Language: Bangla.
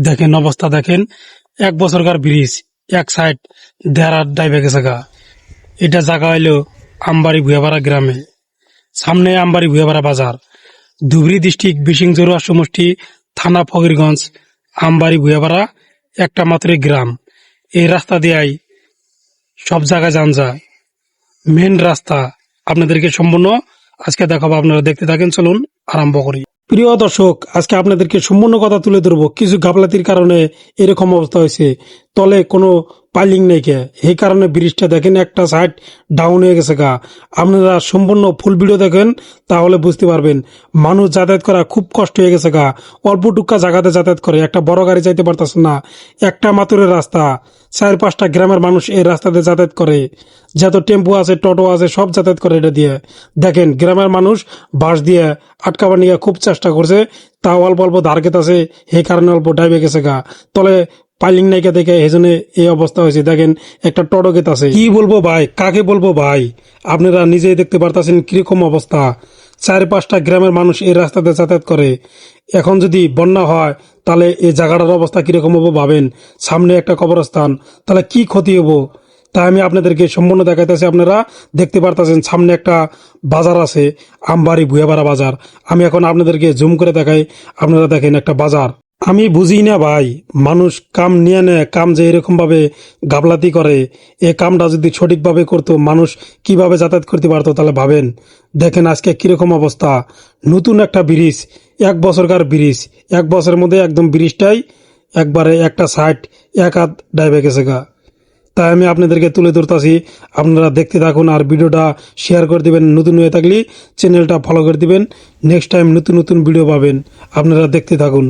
দেখেন, অবস্থা দেখেন, এক বছরকার ব্রিজ, এক সাইড দেড়ার ডাইবে গেছে গা। এটা জায়গা হইল আমবাড়ি ভুয়াপাড়া গ্রামে। সামনে আমবাড়ি ভুয়াপাড়া বাজার। ধুবড়ি ডিস্ট্রিক্ট বিশিং জরুয়া সমষ্টি, থানা ফকিরগঞ্জ, আমবাড়ি ভুয়াপাড়া একটা মাত্র গ্রাম। এই রাস্তা দিয়াই সব জায়গায় যান যায় মেন রাস্তা। আপনাদেরকে সম্পূর্ণ আজকে দেখাবো, আপনারা দেখতে থাকেন, চলুন, আরম্ভ করি। প্রিয় দর্শক, আজকে আপনাদেরকে সম্পূর্ণ কথা তুলে ধরবো। কিছু গাফলাতির কারণে এরকম অবস্থা হয়েছে। তলে কোনো পাইলিং নেই কে? এই কারণে ব্রিজটা দেখেন একটা সাইড ডাউন হয়ে গেছে গা। আপনারা সম্পূর্ণ ফুল ভিডিও দেখেন, তাহলে বুঝতে পারবেন। মানুষ যাতায়াত করা খুব কষ্ট হয়ে গেছে গা। অল্প টুকা জায়গাতে যাতায়াত করে, একটা বড় গাড়ি যাইতে পারতেছে না। একটা মাতুরের রাস্তা। চার পাঁচটা গ্রামের মানুষ এই রাস্তাতে যাতায়াত করে। যত টেম্পু আছে, টোটো আছে, সব যাতায়াত করে এটা দিয়ে। দেখেন, গ্রামের মানুষ বাস দিয়ে আটকাবার নিয়ে খুব চেষ্টা করছে। তাও অল্প অল্প ধার আছে সেই কারণে অল্প ডাইবে গেছে গা। তলে পাইলিং নাইকা দেখে এই জন্য এই অবস্থা হয়েছে। দেখেন, একটা টটো গেত আছে। কি বলব ভাই? কাকে বলব ভাই? আপনারা নিজেই দেখতে পারতাছেন কীরকম অবস্থা। চার পাঁচটা গ্রামের মানুষ এই রাস্তাতে যাতায়াত করে। এখন যদি বন্যা হয়, তাহলে এই জায়গাটার অবস্থা কীরকম হব ভাবেন? সামনে একটা কবরস্থান, তাহলে কি ক্ষতি হব? তাই আমি আপনাদেরকে সম্পূর্ণ দেখাইতেছি। আপনারা দেখতে পারতেছেন, সামনে একটা বাজার আছে, আমবাড়ি ভুয়াবাড়া বাজার। আমি এখন আপনাদেরকে জুম করে দেখাই। আপনারা দেখেন একটা বাজার। আমি বুঝি না ভাই, মানুষ কাম নিয়ে নেয়, কাম যে এরকমভাবে গাবলাতি করে, এ কামটা যদি সঠিকভাবে করতো, মানুষ কীভাবে যাতায়াত করতে পারতো তাহলে ভাবেন? দেখেন আজকে কীরকম অবস্থা। নতুন একটা ব্রিজ, এক বছরকার ব্রিজ, এক বছরের মধ্যে একদম ব্রিজটাই একবারে একটা সাইড, এক হাত ডাইবে গেছে গা। তাই আমি আপনাদেরকে তুলে ধরতেছি, আপনারা দেখতে থাকুন আর ভিডিওটা শেয়ার করে দিবেন। নতুন হয়ে থাকলে চ্যানেলটা ফলো করে দিবেন। নেক্সট টাইম নতুন নতুন ভিডিও পাবেন। আপনারা দেখতে থাকুন।